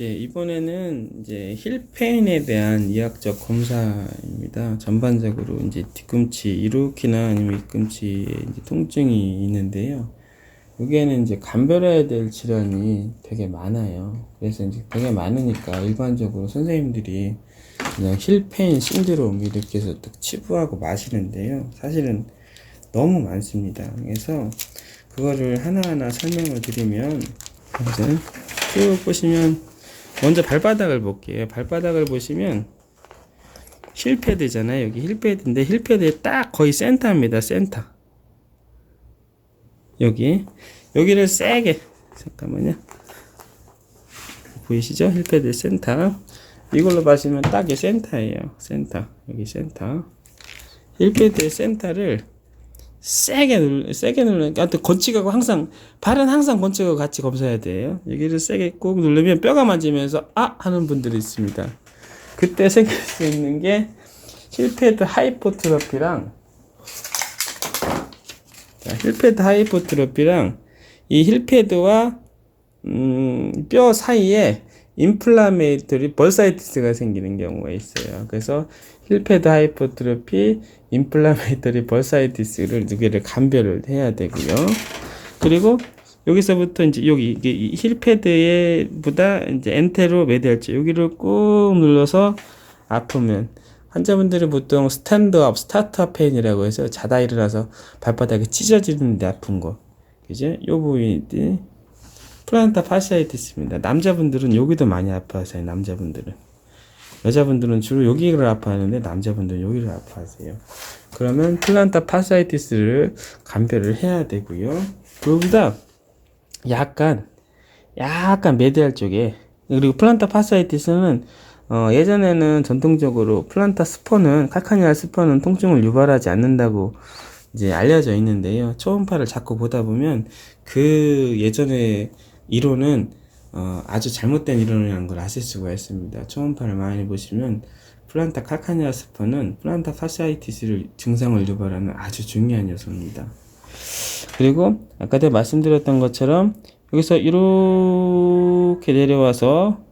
이제 이번에는 이제 힐페인에 대한 의학적 검사입니다. 전반적으로 이제 뒤꿈치 이루키나 아니면 뒤꿈치에 이제 통증이 있는데요. 여기에는 이제 감별해야 될 질환이 되게 많아요. 그래서 이제 되게 많으니까 일반적으로 선생님들이 그냥 힐페인 신드롬 이렇게 해서 딱 치부하고 마시는데요. 사실은 너무 많습니다. 그래서 그거를 하나하나 설명을 드리면 이제 쭉 보시면 먼저 발바닥을 볼게요. 발바닥을 보시면 힐패드잖아요. 여기 힐패드인데 힐패드의 딱 거의 센터입니다. 센터. 여기 여기를 세게 잠깐만요. 보이시죠? 힐패드 센터. 이걸로 봐시면 딱 이 센터예요. 센터. 여기 센터. 힐패드의 센터를 세게 눌 세게 누르니까 또 건치하고 항상 발은 항상 건치하고 같이 검사해야 돼요. 여기를 세게 꾹 누르면 뼈가 만지면서 아 하는 분들이 있습니다. 그때 생길 수 있는 게 힐패드 하이포트로피랑 자, 힐패드 하이포트로피랑 이 힐패드와 음, 뼈 사이에 인플라메이터리 벌사이티스가 생기는 경우가 있어요. 그래서 힐패드 하이포트로피, 인플라메이터리 벌사이티스를 두 개를 감별을 해야 되고요. 그리고 여기서부터 이제 여기 이게 이 힐패드에 보다 이제 엔테로 메디알지 여기를 꾹 눌러서 아프면 환자분들은 보통 스탠드업, 스타트업 페인이라고 해서 자다 일어나서 발바닥이 찢어지는데 아픈 거. 그죠? 요 부분이 플란타 파시아이티스입니다. 남자분들은 여기도 많이 아파하세요. 남자분들은. 여자분들은 주로 여기를 아파하는데 남자분들은 여기를 아파하세요. 그러면 플란타 파시아이티스를 감별을 해야 되고요. 그보다 약간 약간 메디알 쪽에 그리고 플란타 파시아이티스는 어, 예전에는 전통적으로 플란타 스포는 칼카니아 스포는 통증을 유발하지 않는다고 이제 알려져 있는데요. 초음파를 자꾸 보다 보면 그 예전에 이론은 어, 아주 잘못된 이론이라는 걸 아실 수가 있습니다. 초음파를 많이 보시면 플란타 칼카니아 스포는 플란타 파시아이티스를 증상을 유발하는 아주 중요한 요소입니다. 그리고 아까 제가 말씀드렸던 것처럼 여기서 이렇게 내려와서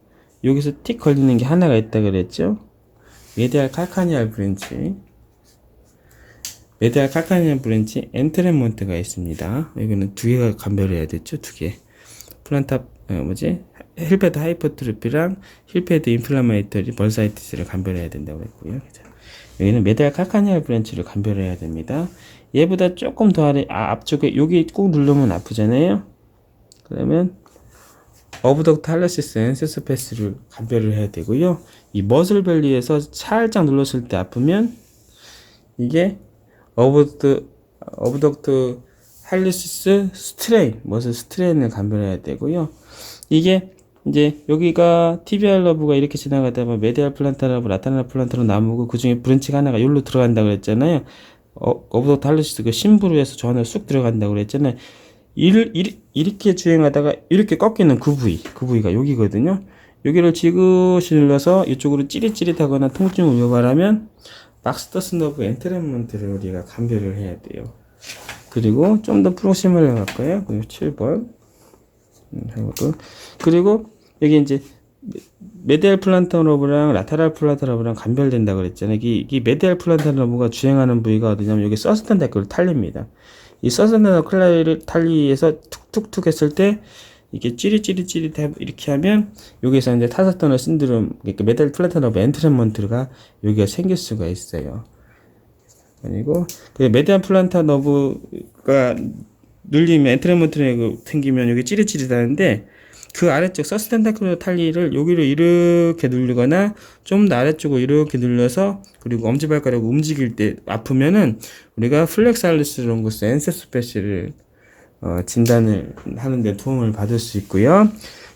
여기서 틱 걸리는 게 하나가 있다 그랬죠? 메디알 칼카니알 브랜치 메디알 칼카니알 브랜치 엔트레몬트가 있습니다. 여기는 두 개가 감별해야 됐죠? 두 개. 플란타 어, 뭐지? 힐패드 하이퍼트로피랑 힐패드 인플라메이터리 벌사이티스를 감별해야 된다고 했고요. 여기는 메디알 칼카니알 브랜치를 감별해야 됩니다. 얘보다 조금 더 아래 아, 앞쪽에 여기 꾹 누르면 아프잖아요. 그러면 어브덕트 할레시스 엔세스페스를 감별을 해야 되고요. 이 머슬벨리에서 살짝 눌렀을 때 아프면 이게 어브덕트 어브덕트 할리시스 스트레인 머슬 스트레인을 감별해야 되고요. 이게 이제 여기가 티비알 러브가 이렇게 지나가다 보면 메디알 플란타 러브, 라타나 플란타로 나무고 그 중에 브랜치가 하나가 여기로 들어간다 그랬잖아요. 어, 어브덕트 할리시스 그 심부루에서 저 안으로 쑥 들어간다고 그랬잖아요. 이를 이렇게 주행하다가 이렇게 꺾이는 그 부위, 그 부위가 여기거든요. 여기를 지그시 눌러서 이쪽으로 찌릿찌릿하거나 통증을 유발하면 박스터스 너브 엔트레먼트를 우리가 감별을 해야 돼요. 그리고 좀 더 프로시멀 해갈까요? 그리고 7번. 그리고 여기 이제 메디알 플란타 러브랑 라테랄 플란타 러브랑 감별된다 그랬잖아요. 이, 이 메디알 플란타 러브가 주행하는 부위가 어디냐면 여기 서스탄 데크를 탈립니다. 이 서스탄 클라이를 탈리에서 툭툭툭 했을 때 이게 찌릿찌릿찌릿 이렇게 하면 여기서 이제 타사터널 신드롬 그러니까 메달 플란타 러브 엔트레먼트가 여기가 생길 수가 있어요. 아니고 그 메디안 플란타 너브가 눌리면 엔트레먼트가 생기면 여기 찌릿찌릿하는데 그 아래쪽 서스텐타클 탈리를 여기로 이렇게 누르거나 좀 더 아래쪽으로 이렇게 눌러서 그리고 엄지발가락 움직일 때 아프면은 우리가 플렉살리스 롱구스 엔세스페시를 어, 진단을 하는데 도움을 받을 수 있고요.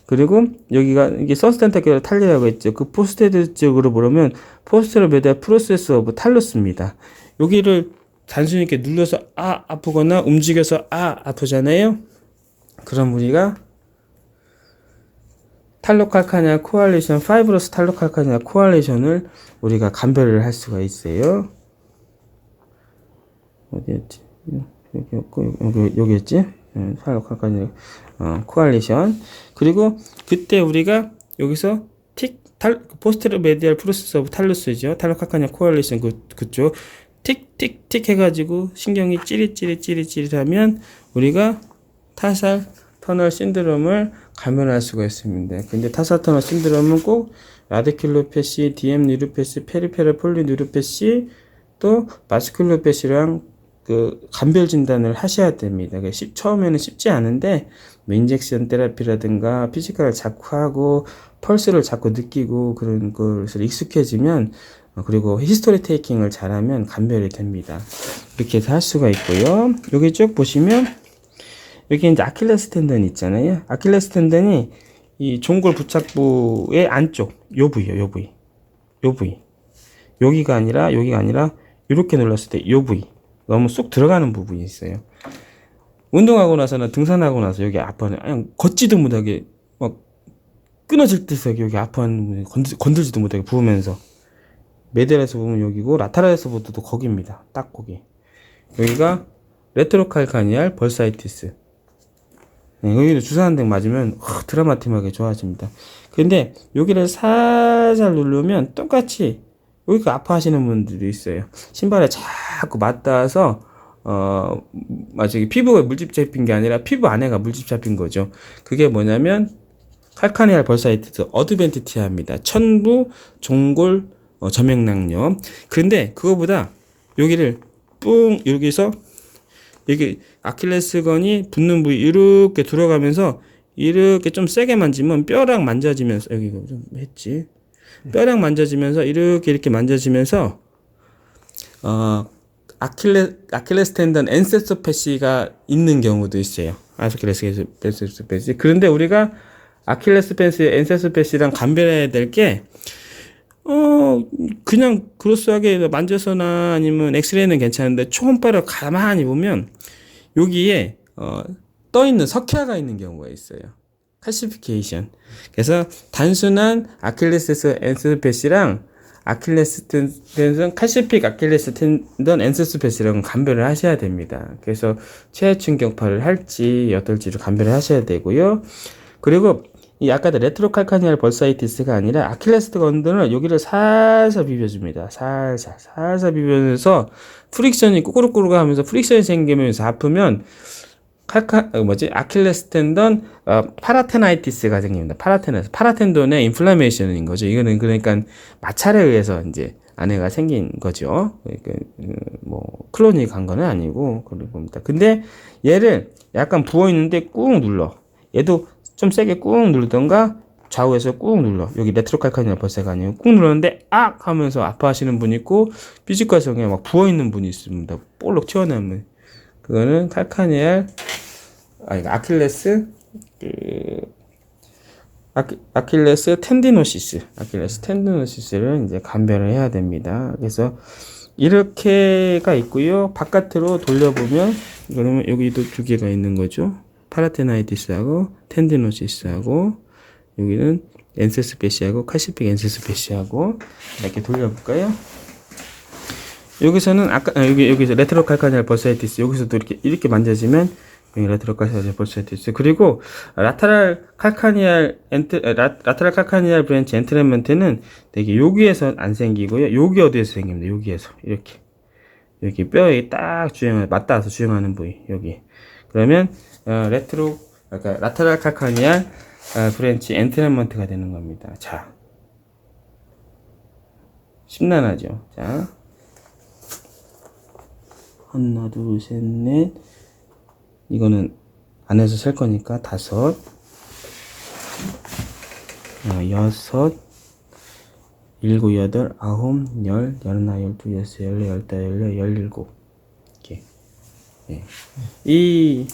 그리고 여기가 이게 서스텐타클 탈리라고 했죠. 그 포스테드 쪽으로 보면 포스테로 메디아 프로세스 오브 탈루스입니다. 여기를 단순히 이렇게 눌러서 아 아프거나 움직여서 아 아프잖아요. 그럼 우리가 탈로칼카냐 코알레이션 파이브러스 탈로칼카냐 코알레이션을 우리가 감별을 할 수가 있어요. 어디였지? 여기였고 여기 여기였지? 탈로칼카냐 어, 코알레이션 그리고 그때 우리가 여기서 틱, 탈, 포스테르 메디얼 프로세스 오브 탈루스죠. 탈로카카냐 코알리션 그, 그쪽. 틱, 틱, 틱 해가지고 신경이 찌릿찌릿찌릿찌릿 하면 우리가 타살 터널 신드롬을 감염할 수가 있습니다. 근데 타살 터널 신드롬은 꼭 라디큘로패시, DM 뉴로패시, 페리페럴 폴리 뉴로패시, 또 마스큘로패시랑 그 감별 진단을 하셔야 됩니다. 그게 쉽- 처음에는 쉽지 않은데 뭐 인젝션 테라피라든가 피지컬을 자꾸 하고 펄스를 자꾸 느끼고 그런 것을 익숙해지면 어, 그리고 히스토리 테이킹을 잘하면 감별이 됩니다. 이렇게 해서 할 수가 있고요. 여기 쭉 보시면 여기 이제 아킬레스 텐던 있잖아요. 아킬레스 텐던이 이 종골 부착부의 안쪽 요 부위요, 요 부위. 요 부위. 여기가 아니라 여기가 아니라 이렇게 눌렀을 때 요 부위. 너무 쏙 들어가는 부분이 있어요. 운동하고 나서는 등산하고 나서 여기 아파는 그냥 걷지도 못하게 막 끊어질 듯이 여기 부분이 건들, 건들지도 못하게 부으면서 메델에서 보면 여기고 라타라에서 보도 거기입니다. 딱 거기. 여기가 레트로칼카니알 벌사이티스. 네, 여기를 주사 한대 맞으면 어, 드라마틱하게 좋아집니다. 근데 여기를 살살 누르면 똑같이 여기가 아파하시는 분들이 있어요. 신발에 자꾸 맞닿아서 어, 마치 피부에 물집 잡힌 게 아니라 피부 안에가 물집 잡힌 거죠. 그게 뭐냐면 칼카니알 벌사이티스 어드벤티티아입니다. 천부 종골 어, 점액낭염. 그런데 그거보다 여기를 뿡 여기서 이게 아킬레스건이 붙는 부위 이렇게 들어가면서 이렇게 좀 세게 만지면 뼈랑 만져지면서 여기 좀 했지? 뼈랑 만져지면서 이렇게 이렇게 만져지면서 어 아킬레 아킬레스 텐던 엔세소패시가 있는 경우도 있어요. 아킬레스 엔세소패시. 그런데 우리가 아킬레스 펜스 엔세소패시랑 감별해야 될 게 어, 그냥 그로스하게 만져서나 아니면 엑스레이는 괜찮은데 초음파를 가만히 보면 여기에 어, 떠 있는 석회화가 있는 경우가 있어요. 칼시피케이션. 그래서 단순한 아킬레스 엔스페시랑 아킬레스 텐던 칼시픽 아킬레스 텐던 엔스페시랑 감별을 하셔야 됩니다. 그래서 최하 충격파를 할지 어떨지를 감별을 하셔야 되고요. 그리고 이 아까도 레트로칼카니알 벌사이티스가 아니라 아킬레스 건드는 여기를 살살 비벼줍니다. 살살 살살 비벼면서 프릭션이 꾸꾸룩꾸룩 하면서 프릭션이 생기면서 아프면 칼카 어, 뭐지 아킬레스 텐던 어, 파라테나이티스가 생깁니다. 파라테나스 파라텐돈의 인플라메이션인 거죠. 이거는 그러니까 마찰에 의해서 이제 안해가 생긴 거죠. 그러니까 음, 뭐 클로닉한 거는 아니고 그런 겁니다. 근데 얘를 약간 부어 있는데 꾹 눌러. 얘도 좀 세게 꾹 누르던가 좌우에서 꾹 눌러. 여기 레트로칼카니아 벌새가 아니고 꾹 눌렀는데 악 하면서 아파하시는 분 있고 피지컬성에 막 부어 있는 분이 있습니다. 볼록 튀어나오면 그거는 칼카니알 아니 아킬레스 그 아키, 아킬레스 텐디노시스 아킬레스 텐디노시스를 이제 감별을 해야 됩니다. 그래서 이렇게가 있고요. 바깥으로 돌려보면 그러면 여기도 두 개가 있는 거죠. 파라테나이티스하고 텐디노시스하고 여기는 엔세스페시하고 카시픽 엔세스페시하고 이렇게 돌려볼까요? 여기서는 아까 아, 여기 여기서 레트로칼카니알 버사이티스 여기서도 이렇게 이렇게 만져지면 레트로칼카니알 버사이티스 그리고 라타랄 칼카니알 엔트 라, 라타랄 칼카니알 브랜치 엔트레먼트는 되게 여기에서 안 생기고요. 여기 어디에서 생깁니다. 여기에서 이렇게 여기 뼈에 딱 주행 맞닿아서 주행하는 부위 여기 그러면 어, 레트로 그러니까 라타랄 칼카니알 어, 브랜치 엔트레먼트가 되는 겁니다. 자 심란하죠. 자 하나, 둘, 셋, 넷. 이거는 안에서 셀 거니까 다섯, 어, 여섯, 일곱, 여덟, 아홉, 열, 열하나, 열두, 열세, 열네, 열다, 열여, 열일곱. 예. 이,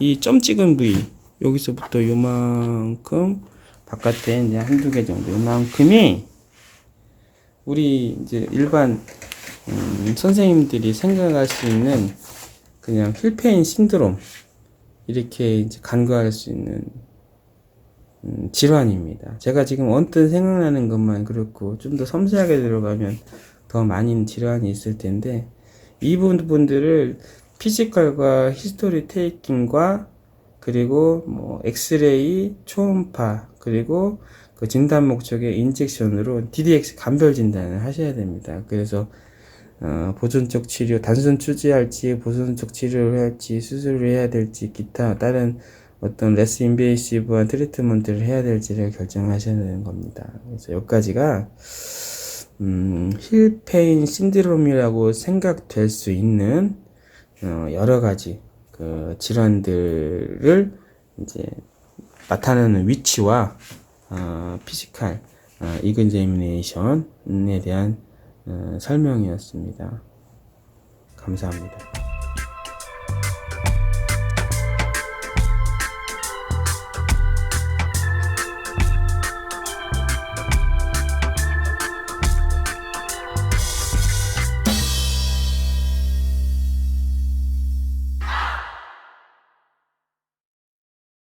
이 점 찍은 부위, 여기서부터 요만큼, 바깥에 이제 한두 개 정도, 요만큼이, 우리 이제 일반 음, 선생님들이 생각할 수 있는 그냥 힐페인 신드롬 이렇게 이제 간과할 수 있는 음, 질환입니다. 제가 지금 언뜻 생각나는 것만 그렇고 좀 더 섬세하게 들어가면 더 많은 질환이 있을 텐데 이 부분들을 피지컬과 히스토리 테이킹과 그리고 뭐 엑스레이, 초음파 그리고 그 진단 목적의 인젝션으로 DDX 간별 진단을 하셔야 됩니다. 그래서 어, 보존적 치료, 단순 추지할지, 보존적 치료를 할지, 수술을 해야 될지, 기타 다른 어떤 레스 인베이시브한 트리트먼트를 해야 될지를 결정하셔야 되는 겁니다. 그래서 여기까지가 음, 힐페인 신드롬이라고 생각될 수 있는 어, 여러 가지 그 질환들을 이제 나타나는 위치와 어, 피지컬 어, 이그제미네이션에 대한 어, 설명이었습니다. 감사합니다.